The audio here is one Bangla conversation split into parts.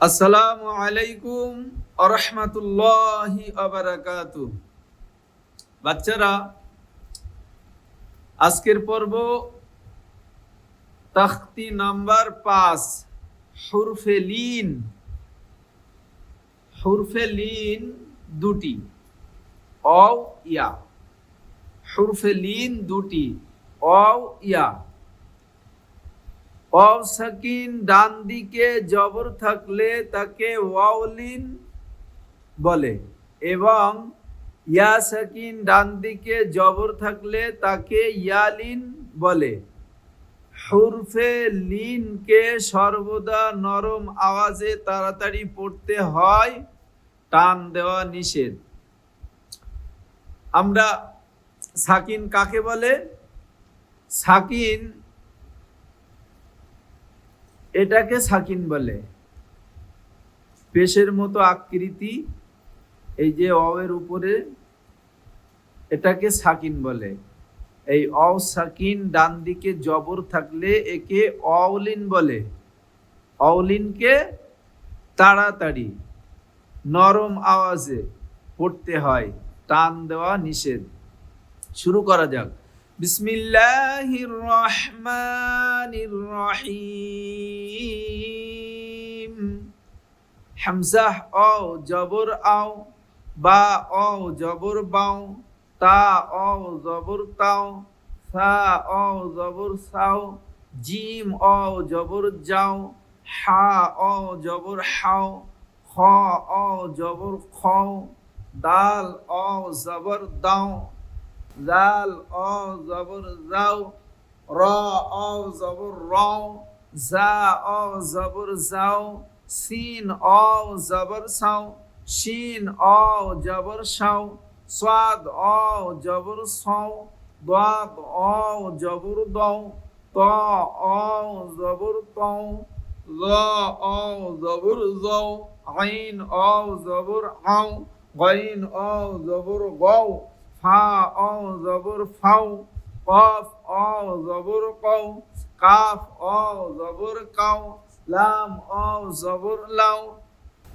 আসসালামু আলাইকুম আরহামাতুল্লাহি আবারাকাতু। বাচ্চারা, আজকের পর্ব তাখতি নাম্বার পাঁচ, হুরফে লিন। হুরফে লিন দুটি অ ইয়া। হুরফে লিন দুটি অ ইয়া। অ সাকিন ডান দিকে জবর থাকলে তাকে ওয়াউলিন বলে এবং ইয়া সাকিন ডান দিকে জবর থাকলে তাকে ইয়ালিন বলে। হুরফে লিনকে সর্বদা নরম আওয়াজে তাড়াতাড়ি পড়তে হয়, টান দেওয়া নিষেধ। আমরা সাকিন কাকে বলে? সাকিন এটাকে সাকিন বলে। পেশের মতো আকৃতি, এই যে অয়ের উপরে, এটাকে সাকিন বলে। এই অ সাকিন ডান দিকে জবর থাকলে একে অলিন বলে। অলিনকে তাড়াতাড়ি, নরম আওয়াজে পড়তে হয়, টান দেওয়া নিষেধ। শুরু করা যাক। বিসমিল্লাহির রহমানির রহিম হামজাহ অ, জবর আও, বা, অ, জবর বাও, তা, অ, জবর তাও সা অ, জবর সাও, জিম, অ, জবর যাও, হা, অ, জবর হাও, খ, অ, জবর খাও, দাল, অ, জবর দাও। জাল অ জবর যাও র অ জবর রাও জা অ জবর যাও সিন অ জবর সাও শিন অ জবর সাও সাদ অ জবর সাও দাদ অ জবর দাও ত অ জবর তাও ল অ জবর যাও আইন অ জবর আও গাইন অ জবর গাও ফা অ জবর ফাও কফ অ জবর কও কাফ অ জবর কাও লাম অ জবর লাও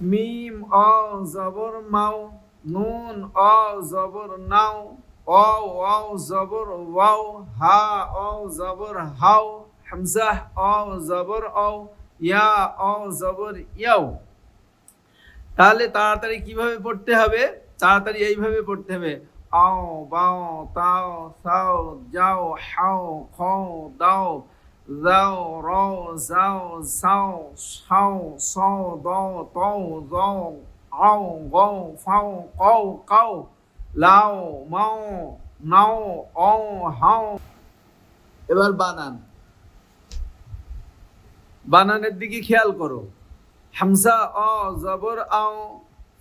মিম অ জবর মাও নুন অ জবর নাও অ অ জবর ওয়াও হা অ জবর হাও হামজাহ অ জবর অ ইয়া অ জবর ইয়াও তাহলে তাড়াতাড়ি কীভাবে পড়তে হবে তাড়াতাড়ি এইভাবে পড়তে হবে আও বাও তাও সাও যাও হাও খাও দাও যাও রও যাও সাও সাও সও দাও তও যাও আও গও ফাও কও কাও লাও মাও নাও অও হাও। এবার বানান। বানানের দিকে খেয়াল করো। হামজা অ জবর আও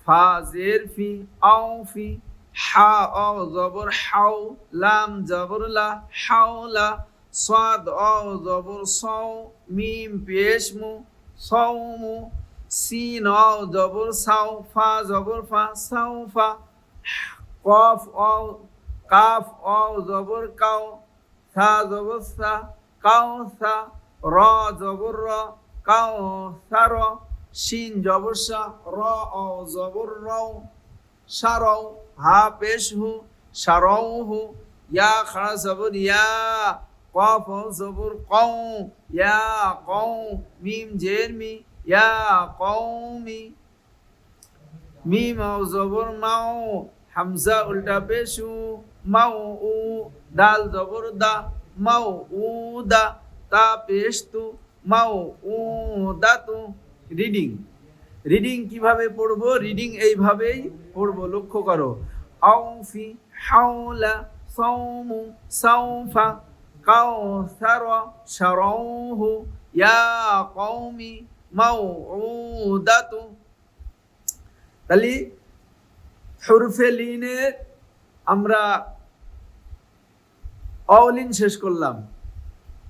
ফা জের ফি, আও ফি হা, অ, জবর, হাও, লাম, জবর, লা হাওলা সাদ, অ, জবর, সও, মিম, পেশ, মু সৌমু সিন, অ, জবর, সাও, ফা, জবর, ফা, সাও, ফা, কফ, অ, কাফ, অ, জবর, কাও, সা, জবর, সা, কাও, সা, র, জবর, র, কাও, সা, র, শিন, জবর, সা, র, অ, জবর, রও সারও হা পেশ হু সারও হু ইয়া খাড়া জবর, ইয়া কফ জবর কও ইয়া কও মিম জের মি ইয়া কওমি মিম ও জবর মাও হামজা উল্টা পেশু মাও উ দাল জবর দা মাও উ দা, তা পেশ তু মাও উ দা তু রিডিং। রিডিং কীভাবে পড়ব? রিডিং এইভাবেই পড়ব, লক্ষ্য করো। আউফি হাওলা সাউমু সাউফা কাউসার শারাউহু ইয়া কওমি মাউউদাতু। তাহলে হরফে লিনের আমরা অলিন শেষ করলাম।